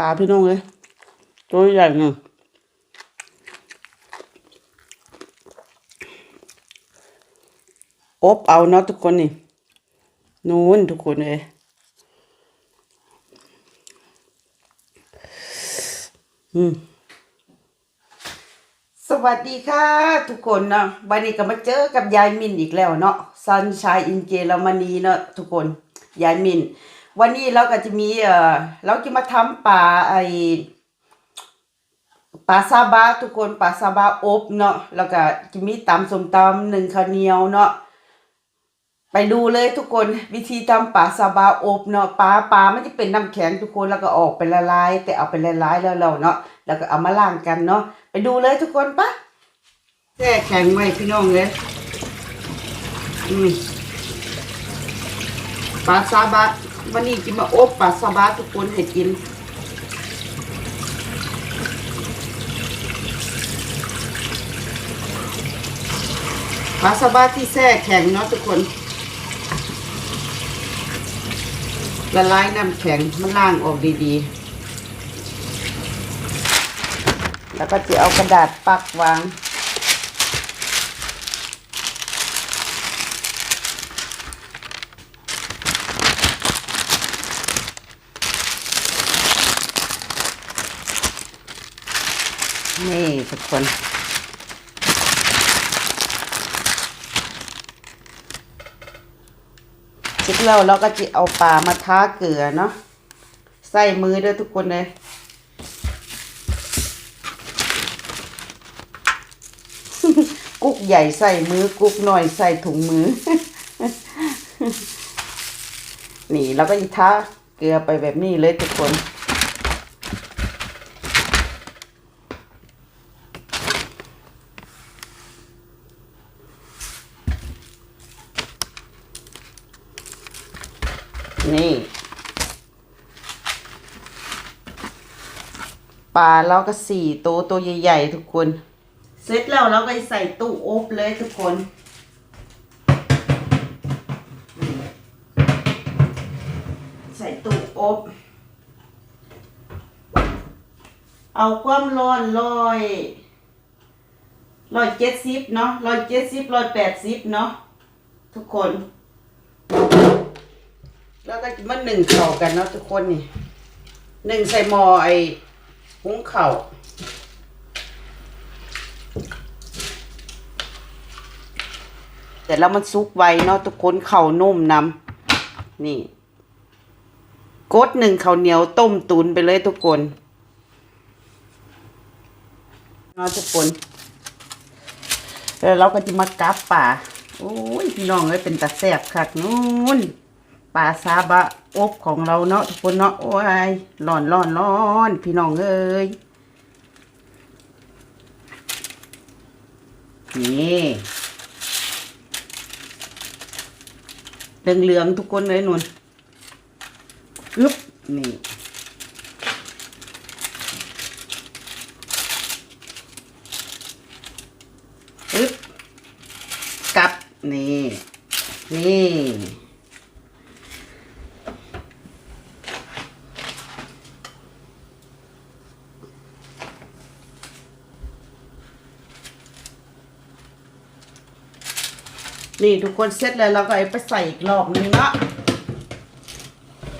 ปลาพี่น้องเลยตัวใหญ่หนึ่งอบเอาเนาะทุกคนนี่นู้นทุกคนเลยอืมสวัสดีค่ะ ทุกคนเนาะวันนี้ก็มาเจอกับยายมินอีกแล้วเนาะซันชายอินเจรมนีเนาะทุกคน ยายมิน วันนี้เราก็จะมีเออเราจะมาทำปลาไอปลาซาบะทุกคนปลาซาบะอบเนาะแล้วก็จะมีตำสมตำหนึ่งข้าวเหนียวเนาะไปดูเลยทุกคนวิธีทำปลาซาบะอบเนาะปลาปลาไม่ได้เป็นน้ำแข็งทุกคนแล้วก็ออกเป็นละลาย แต่เอาเป็นละลายแล้วเราเนาะแล้วก็เอามาล้างกันเนาะไปดูเลยทุกคนปะแช่แข็งไว้พี่น้องเลยปลาซาบะ วันนี้จะมาอบปลาซาบะทุกคนให้กินปลาซาบะที่แช่แข็งเนาะทุกคน ละลายน้ำแข็งมันล่างออกดีๆ แล้วก็จะเอากระดาษปักวาง นี่ทุกคนเสร็จแล้วเราก็จะเอาปลามาท้าเกลือเนาะใส่มือด้วยทุกคนเลยกุ๊กใหญ่ใส่มือกุ๊กหน่อยใส่ถุงมือ นี่เราก็จะท้าเกลือไปแบบนี้เลยทุกคน ปลาเราก็สี่ตัวตัวใหญ่ๆทุกคน เสร็จแล้วเราก็ใส่ตู้อบเลยทุกคนใส่ตู้อบ เอาความร้อนร้อยร้อยเจ็ดสิบเนาะร้อยเจ็ดสิบร้อยแปดสิบเนาะทุกคน แล้วก็มาหนึ่งเข่ากันเนาะทุกคนนี่หนึ่งใส่หม้อไอ หุงเข่าแต่แล้วมันซุกไวเนาะทุกคนเข่านุ่มนำนี่กดหนึ่งข้าวเหนียวต้มตุนไปเลยทุกคนเนาะทุกคนแล้วเราก็จะมากราบป่าโอ้ยพี่น้องเอ้ยเป็นตาแซ่บคักนู้น ปลาซาบะอบของเราเนาะทุกคนเนาะโอ้ยร้อนร้อนร้อนพี่น้องเอ้ยนี่เหลืองเหลืองๆทุกคนเลยนุ่นกึบนี่อึบกลับนี่ นี่ นี่ทุกคนเสร็จแล้วเราก็เอาไปใส่อีกรอบนึงเนาะ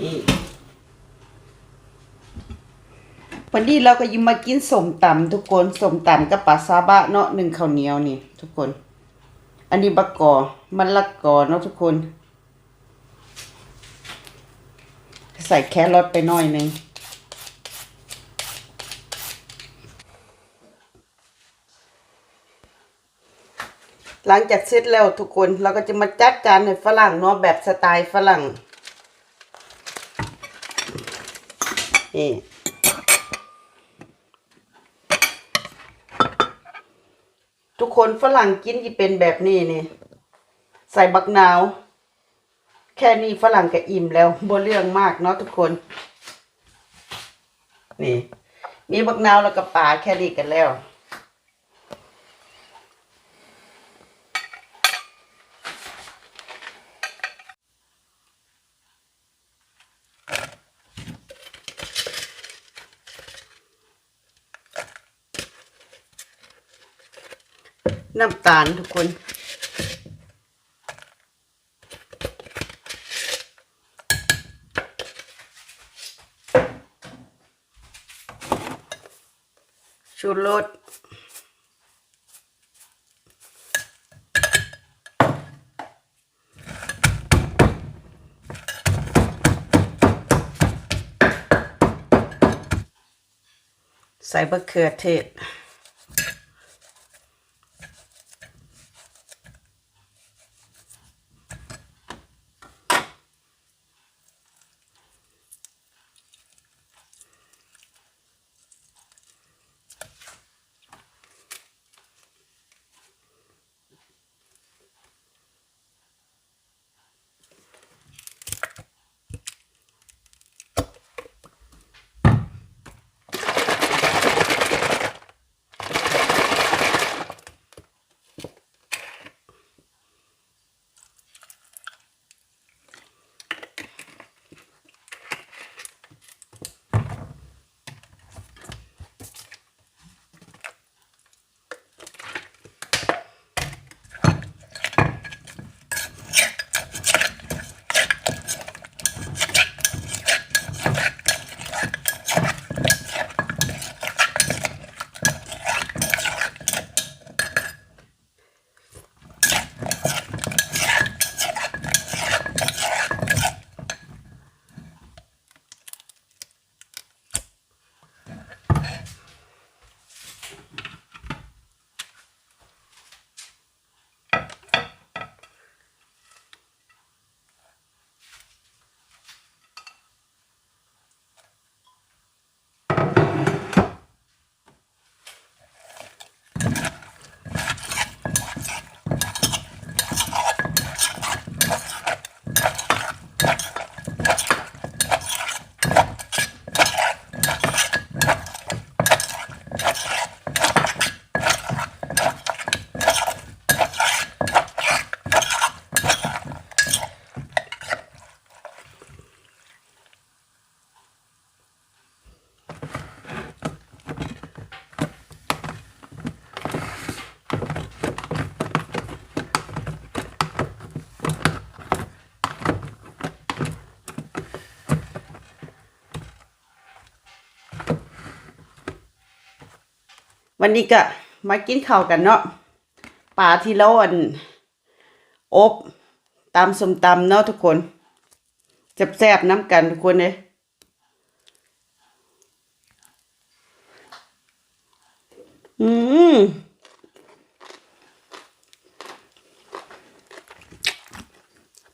นี่วันนี้เราก็ยิมมากินสมตำทุกคนสมตำกับปลาซาบะเนาะหนึ่งข้าวเหนียวนี่ ทุกคน อันนี้บักกอมันละกอเนาะทุกคน ใส่แครอทไปหน่อยหนึ่ง หลังจากเสร็จแล้วทุกคนเราก็จะมาจัดจานให้ฝรั่งเนาะแบบสไตล์ฝรั่งนี่ทุกคนฝรั่งกินที่เป็นแบบนี้นี่ใส่บักนาว แค่นี้ฝรั่งก็อิ่มแล้วบ่เรื่องมากเนาะทุกคน นี่ มีบักนาวแล้วก็ปลาแค่นี้กันแล้ว น้ำตาลทุกคน ชูรสใส่บะเขือเทศ วันนี้ก็มากินข้าวกันเนาะปลาที่เราอันอบตำส้มตำเนาะทุกคนแซบน้ำกันทุกคนเลยอืม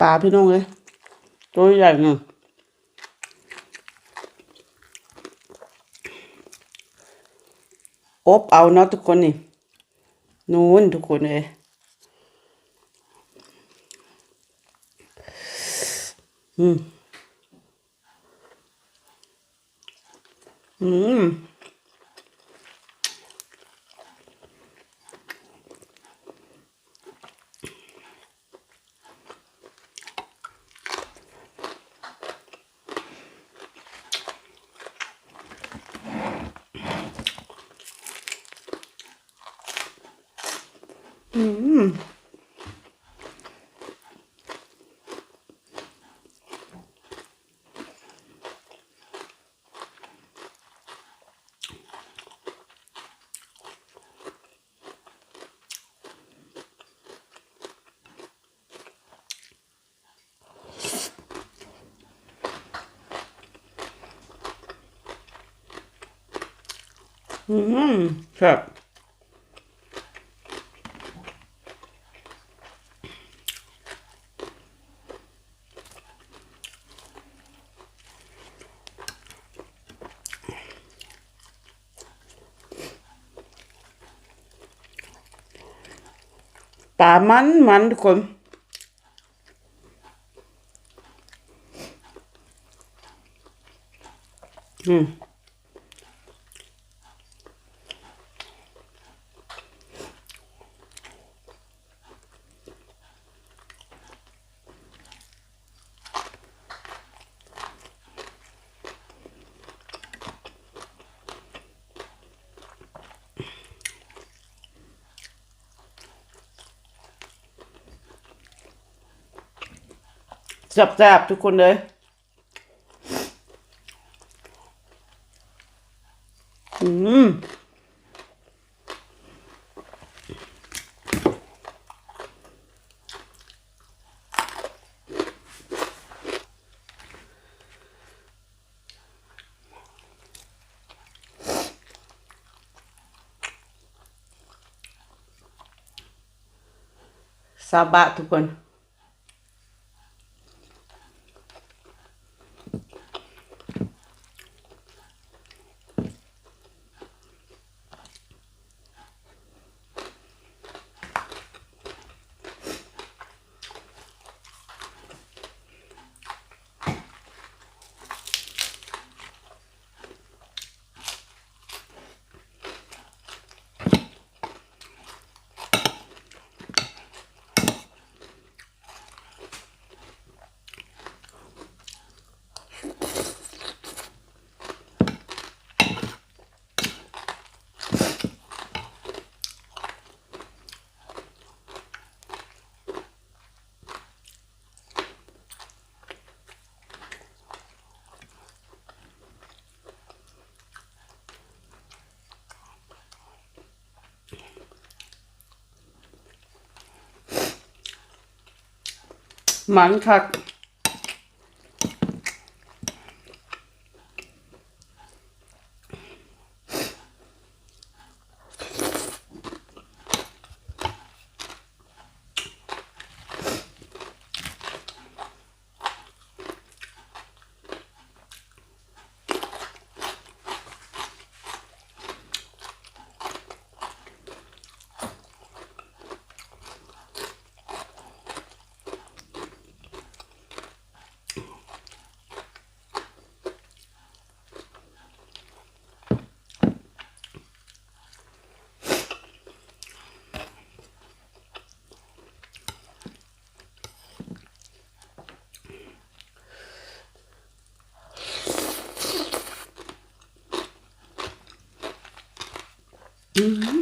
ปลาพี่น้องเลยตัวใหญ่เนา อบเอาเนาะทุกคนนี่นู้นทุกคนเลยอืมอืมอืม อืมครับปลามันมันทุกคนอืม แซ่บๆทุกคนเลยอืมซาบะทุกคน มัน คั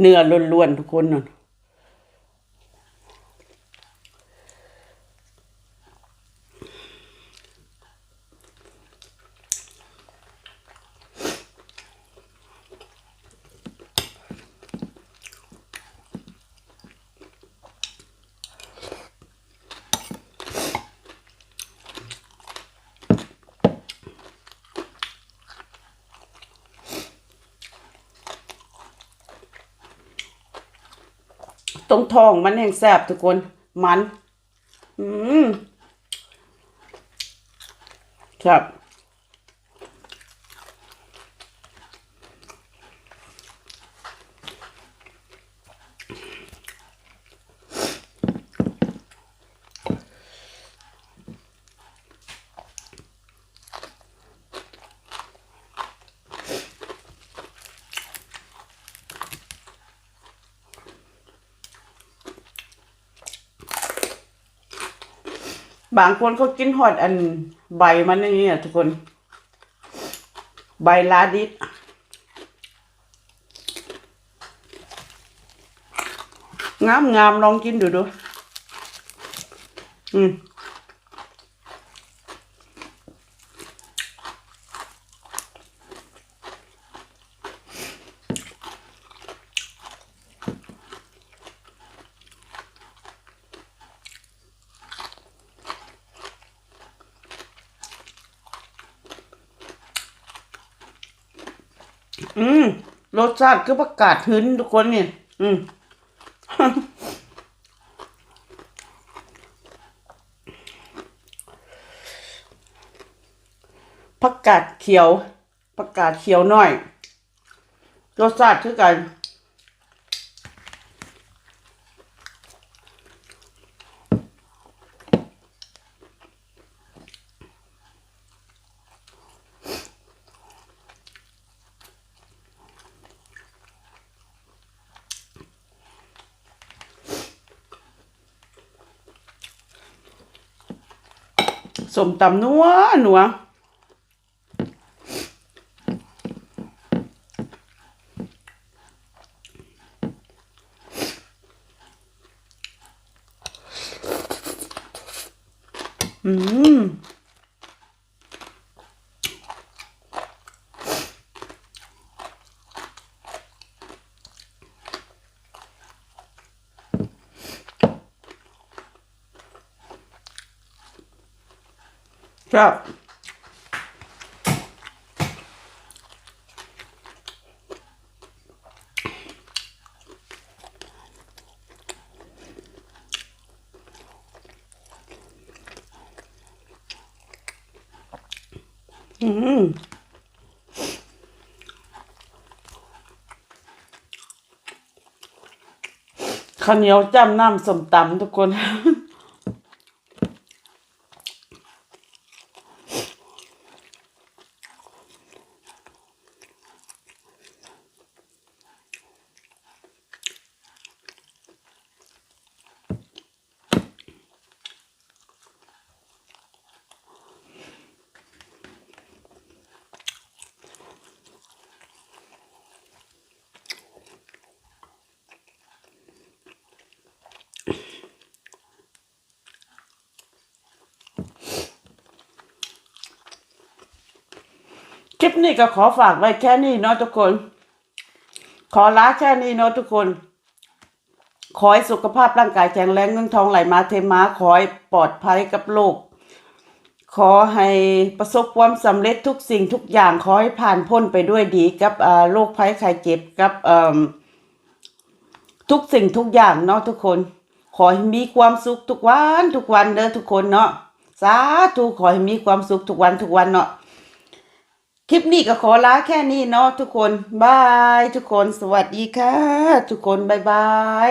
เนื้อล้วนๆทุกคนน่ะ ตรงท้องมันแห้งแซบทุกคน มัน อืมครับ บางคนเขากินหอดอันใบมันอย่างนี้อะทุกคน ใบลาดิสงามงามลองกินดูดู อืม ชาติคือประกาศพื้นทุกคนเนี่ย อืมผักกาศเขียวประกาศเขียวหน่อยรสชาติคือกัน สมตำนัวนัวอืม ครับอืมข้าวเหนียวจ้ำน้ำสมตำทุกคน คลิปนี้ก็ขอฝากไว้แค่นี้เนาะทุกคน ขอลาแค่นี้เนาะทุกคน ขอให้สุขภาพร่างกายแข็งแรงเงินทองไหลมาเทมาขอให้ปลอดภัยกับโลก ขอให้ประสบความสำเร็จทุกสิ่งทุกอย่างขอให้ผ่านพ้นไปด้วยดีกับโรคภัยไข้เจ็บกับทุกสิ่งทุกอย่างเนาะทุกคน ขอให้มีความสุขทุกวันทุกวันเด้อทุกคนเนาะสาธุขอให้มีความสุขทุกวันทุกวันเนาะ คลิปนี้ก็ขอลาแค่นี้เนาะทุกคนบายทุกคนสวัสดีค่ะ ทุกคนบายบาย